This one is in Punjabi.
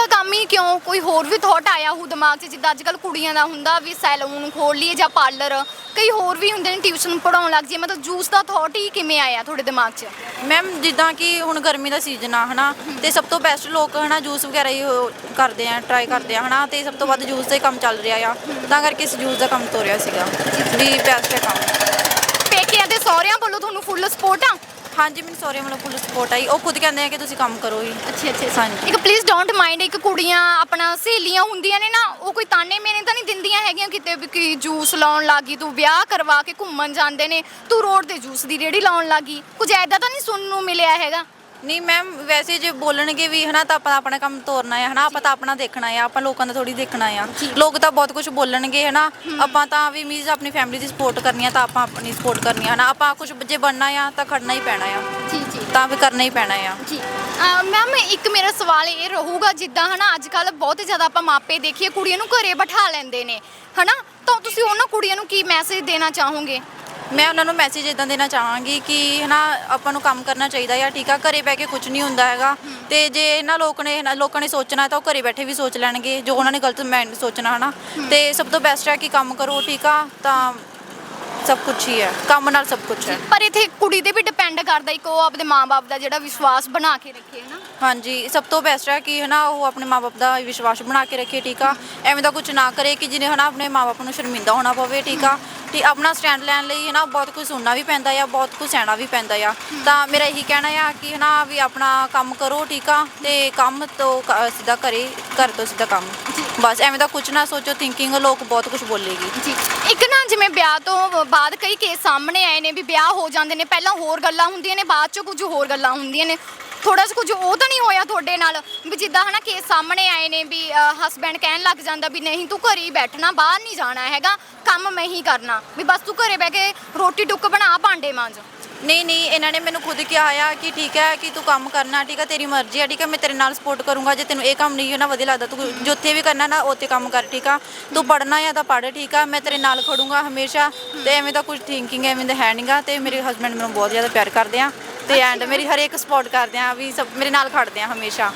ਦਾ ਕੰਮ ਹੀ ਕਿਉਂ? ਕੋਈ ਹੋਰ ਵੀ ਥਾਟ ਆਇਆ ਹੋ ਦਿਮਾਗ 'ਚ ਜਿੱਦਾਂ ਅੱਜ ਕੱਲ ਕੁੜੀਆਂ ਦਾ ਹੁੰਦਾ ਵੀ ਸੈਲੂਨ ਖੋਲ ਲਈਏ ਜਾਂ ਪਾਰਲਰ ਕਈ ਹੋਰ ਵੀ ਹੁੰਦੇ ਨੇ ਟਿਊਸ਼ਨ ਪੜਾਉਣ ਲੱਗ ਜਾਈਏ। ਮਤਲਬ ਜੂਸ ਦਾ ਥਾਟ ਹੀ ਕਿਵੇਂ ਆਇਆ ਤੁਹਾਡੇ ਦਿਮਾਗ 'ਚ? ਮੈਮ ਜਿੱਦਾਂ ਕਿ ਹੁਣ ਗਰਮੀ ਦਾ ਸੀਜ਼ਨ ਆ ਹਨਾ ਤੇ ਸਭ ਤੋਂ ਬੈਸਟ ਲੋਕ ਹਨਾ ਜੂਸ ਵਗੈਰਾ ਹੀ ਉਹ ਕਰਦੇ ਆ ਟਰਾਈ ਕਰਦੇ ਆ ਹਨਾ ਤੇ ਸਭ ਤੋਂ ਵੱਧ ਜੂਸ ਦਾ ਹੀ ਕੰਮ ਚੱਲ ਰਿਹਾ ਆ। ਤਾਂ ਕਰਕੇ ਇਸ ਜੂਸ ਦਾ ਕੰਮ ਤੋਰਿਆ ਸੀਗਾ ਵੀ ਬੈਸਟ ਹੈ ਕੰਮ। ਪੇਕਿਆਂ ਤੇ ਸਹੁਰਿਆਂ ਵੱਲੋਂ ਤੁਹਾਨੂੰ ਫੁੱਲ ਸਪੋਰਟ ਆ? ਹਾਂਜੀ ਮੈਨੂੰ ਸੌਰੀ ਮਤਲਬ ਫੁੱਲ ਸਪੋਰਟ ਆਈ। ਉਹ ਖੁਦ ਕਹਿੰਦੇ ਆ ਕਿ ਤੁਸੀਂ ਕੰਮ ਕਰੋ ਹੀ ਅੱਛਾ ਅੱਛਾ ਹਾਂਜੀ। ਇੱਕ ਪਲੀਜ਼ ਡੋਂਟ ਮਾਈਂਡ ਇੱਕ ਕੁੜੀਆਂ ਆਪਣਾ ਸਹੇਲੀਆਂ ਹੁੰਦੀਆਂ ਨੇ ਨਾ ਉਹ ਕੋਈ ਤਾਨੇ ਮੇਨੇ ਤਾਂ ਨਹੀਂ ਦਿੰਦੀਆਂ ਹੈਗੀਆਂ ਕਿਤੇ ਵੀ ਕਿ ਜੂਸ ਲਾਉਣ ਲੱਗੀ ਤੂੰ ਵਿਆਹ ਕਰਵਾ ਕੇ ਘੁੰਮਣ ਜਾਂਦੇ ਨੇ ਤੂੰ ਰੋਡ ਤੇ ਜੂਸ ਦੀ ਰੇੜੀ ਲਾਉਣ ਲੱਗੀ। ਕੁਝ ਐਦਾਂ ਤਾਂ ਨਹੀਂ ਸੁਣਨ ਨੂੰ ਮਿਲਿਆ ਹੈਗਾ? ਨਹੀਂ ਮੈਮ ਵੈਸੇ ਜੇ ਬੋਲਣਗੇ ਵੀ ਹਨਾ ਤਾਂ ਆਪਾਂ ਆਪਣਾ ਕੰਮ ਤੋਰਨਾ ਹੈ ਹਨਾ ਆਪਾਂ ਤਾਂ ਆਪਣਾ ਦੇਖਣਾ ਹੈ ਆਪਾਂ ਲੋਕਾਂ ਦਾ ਥੋੜੀ ਦੇਖਣਾ ਆ। ਲੋਕ ਤਾਂ ਬਹੁਤ ਕੁਝ ਬੋਲਣਗੇ ਹਨਾ ਆਪਾਂ ਤਾਂ ਵੀ ਮੀਜ਼ ਆਪਣੀ ਫੈਮਿਲੀ ਦੀ ਸਪੋਰਟ ਕਰਨੀ ਆ ਤਾਂ ਆਪਾਂ ਆਪਣੀ ਸਪੋਰਟ ਕਰਨੀ ਆ ਹਨਾ ਆਪਾਂ ਕੁਝ ਜੇ ਬਣਨਾ ਆ ਤਾਂ ਖੜਨਾ ਹੀ ਪੈਣਾ ਆ। ਜੀ ਜੀ ਤਾਂ ਵੀ ਕਰਨਾ ਹੀ ਪੈਣਾ ਆ। ਜੀ ਮੈਮ ਇੱਕ ਮੇਰਾ ਸਵਾਲ ਇਹ ਰਹੂਗਾ ਜਿੱਦਾਂ ਹਨਾ ਅੱਜ ਕੱਲ ਬਹੁਤ ਜ਼ਿਆਦਾ ਆਪਾਂ ਮਾਪੇ ਦੇਖੀਏ ਕੁੜੀਆਂ ਨੂੰ ਘਰੇ ਬਿਠਾ ਲੈਂਦੇ ਨੇ ਹਨਾ? ਤਾਂ ਤੁਸੀਂ ਉਹਨਾਂ ਕੁੜੀਆਂ ਨੂੰ ਕੀ ਮੈਸੇਜ ਦੇਣਾ ਚਾਹੋਗੇ? ਮੈਂ ਉਹਨਾਂ ਨੂੰ ਮੈਸੇਜ ਇਦਾਂ ਦੇਣਾ ਚਾਹਾਂਗੀ ਕਿ ਹਨਾ ਆਪਾਂ ਨੂੰ ਕੰਮ ਕਰਨਾ ਚਾਹੀਦਾ ਆ ਠੀਕ ਆ ਘਰੇ ਬਹਿ ਕੇ ਕੁਝ ਨਹੀਂ ਹੁੰਦਾ ਹੈਗਾ। ਤੇ ਜੇ ਇਹਨਾਂ ਲੋਕ ਨੇ ਇਹਨਾਂ ਲੋਕਾਂ ਨੇ ਸੋਚਣਾ ਤਾਂ ਉਹ ਘਰੇ ਬੈਠੇ ਵੀ ਸੋਚ ਲੈਣਗੇ ਜੋ ਉਹਨਾਂ ਨੇ ਗਲਤ ਮਾਈਂਡ ਸੋਚਣਾ ਹਨਾ। ਤੇ ਸਭ ਤੋਂ ਬੈਸਟ ਹੈ ਕਿ ਕੰਮ ਕਰੋ ਠੀਕ ਆ ਤਾਂ ਸਭ ਕੁਝ ਹੀ ਹੈ ਕੰਮ ਨਾਲ ਸਭ ਕੁਝ ਹੈ। ਪਰ ਇੱਥੇ ਕੁੜੀ ਤੇ ਵੀ ਡਿਪੈਂਡ ਕਰਦਾ ਇੱਕ ਉਹ ਆਪਣੇ ਮਾਪੇ ਦਾ ਜਿਹੜਾ ਵਿਸ਼ਵਾਸ ਬਣਾ ਕੇ ਰੱਖੇ ਹਨਾ। ਹਾਂਜੀ ਸਭ ਤੋਂ ਬੈਸਟ ਹੈ ਕਿ ਹਨਾ ਉਹ ਆਪਣੇ ਮਾਪੇ ਦਾ ਵਿਸ਼ਵਾਸ ਬਣਾ ਕੇ ਰੱਖੇ ਠੀਕ ਆ। ਐਵੇਂ ਦਾ ਕੁਝ ਨਾ ਕਰੇ ਕਿ ਜਿਹਨੇ ਹਨਾ ਆਪਣੇ ਮਾਪੇ ਨੂੰ ਸ਼ਰਮਿੰਦਾ ਹੋਣਾ ਪਵੇ ਠੀਕ ਆ। ਤੇ ਆਪਣਾ ਸਟੈਂਡ ਲੈਣ ਲਈ ਹਨਾ ਬਹੁਤ ਕੁਝ ਸੁਣਨਾ ਵੀ ਪੈਂਦਾ ਆ ਬਹੁਤ ਕੁਝ ਸਹਿਣਾ ਵੀ ਪੈਂਦਾ ਆ। ਤਾਂ ਮੇਰਾ ਇਹੀ ਕਹਿਣਾ ਆ ਕਿ ਹਨਾ ਵੀ ਆਪਣਾ ਕੰਮ ਕਰੋ ਠੀਕ ਆ ਤੇ ਕੰਮ ਤੋਂ ਕ- ਸਿੱਧਾ ਕਰੇ ਘਰ ਤੋਂ ਸਿੱਧਾ ਕੰਮ। ਬਸ ਐਵੇਂ ਦਾ ਕੁਝ ਨਾ ਸੋਚੋ ਥਿੰਕਿੰਗ ਲੋਕ ਬਹੁਤ ਕੁਝ ਬੋਲੇਗੀ। ਜੀ। ਇੱਕ ਨਾ ਜਿਵੇਂ ਵਿਆਹ ਤੋਂ ਬਾਅਦ ਕਈ ਕੇਸ ਸਾਹਮਣੇ ਆਏ ਨੇ ਵੀ ਵਿਆਹ ਹੋ ਜਾਂਦੇ ਨੇ ਪਹਿਲਾਂ ਹੋਰ ਗੱਲਾਂ ਹੁੰਦੀਆਂ ਨੇ ਬਾਅਦ ਚ ਕੁਝ ਹੋਰ ਗੱਲਾਂ ਹੁੰਦੀਆਂ ਨੇ। ਥੋੜਾ ਜਿਹਾ ਕੁਝ ਉਹ ਤਾਂ ਨਹੀਂ ਹੋਇਆ ਤੁਹਾਡੇ ਨਾਲ ਵੀ ਜਿੱਦਾਂ ਹਨਾ ਕੇਸ ਸਾਹਮਣੇ ਆਏ ਨੇ ਵੀ ਹਸਬੈਂਡ ਕਹਿਣ ਲੱਗ ਜਾਂਦਾ ਵੀ ਨਹੀਂ ਤੂੰ ਘਰੇ ਹੀ ਬੈਠਣਾ, ਬਾਹਰ ਨਹੀਂ ਜਾਣਾ ਹੈਗਾ, ਕੰਮ ਮੈਂ ਹੀ ਕਰਨਾ। ਵੀ ਬਸ ਤੂੰ ਘਰੇ ਬਹਿ ਕੇ ਰੋਟੀ ਟੁੱਕ ਬਣਾ, ਭਾਂਡੇ ਮਾਂਜ। ਨਹੀਂ ਨਹੀਂ, ਇਹਨਾਂ ਨੇ ਮੈਨੂੰ ਖੁਦ ਕਿਹਾ ਆ ਕਿ ਠੀਕ ਹੈ ਕਿ ਤੂੰ ਕੰਮ ਕਰਨਾ, ਠੀਕ ਹੈ, ਤੇਰੀ ਮਰਜ਼ੀ ਹੈ ਠੀਕ ਹੈ, ਮੈਂ ਤੇਰੇ ਨਾਲ ਸਪੋਰਟ ਕਰੂੰਗਾ, ਜੇ ਤੈਨੂੰ ਇਹ ਕੰਮ ਨਹੀਂ ਨਾ ਵਧੀਆ ਲੱਗਦਾ, ਤੂੰ ਜਿੱਥੇ ਵੀ ਕਰਨਾ ਨਾ, ਉੱਥੇ ਕੰਮ ਕਰ, ਠੀਕ ਆ? ਤੂੰ ਪੜਨਾ ਆ ਤਾਂ ਪੜ ਠੀਕ ਆ? ਮੈਂ ਤੇਰੇ ਨਾਲ ਖੜੂੰਗਾ ਹਮੇਸ਼ਾ ਤੇ ਐਵੇਂ ਦਾ ਕੁਝ ਥਿੰਕਿੰਗ ਐਵੇਂ ਦਾ ਹੈ ਨਹੀਂਗਾ ਤੇ ਮੇਰੇ ਹਸਬੰਡ ਮੈਨੂੰ ਬਹੁਤ ਜ਼ਿਆਦਾ ਪਿਆਰ ਕਰਦੇ ਆ। ਤੇ ਐਂਡ ਮੇਰੀ ਹਰੇਕ ਸਪੋਰਟ ਕਰਦੇ ਆ ਵੀ ਸਭ ਮੇਰੇ ਨਾਲ ਖੜਦੇ ਆ ਹਮੇਸ਼ਾ।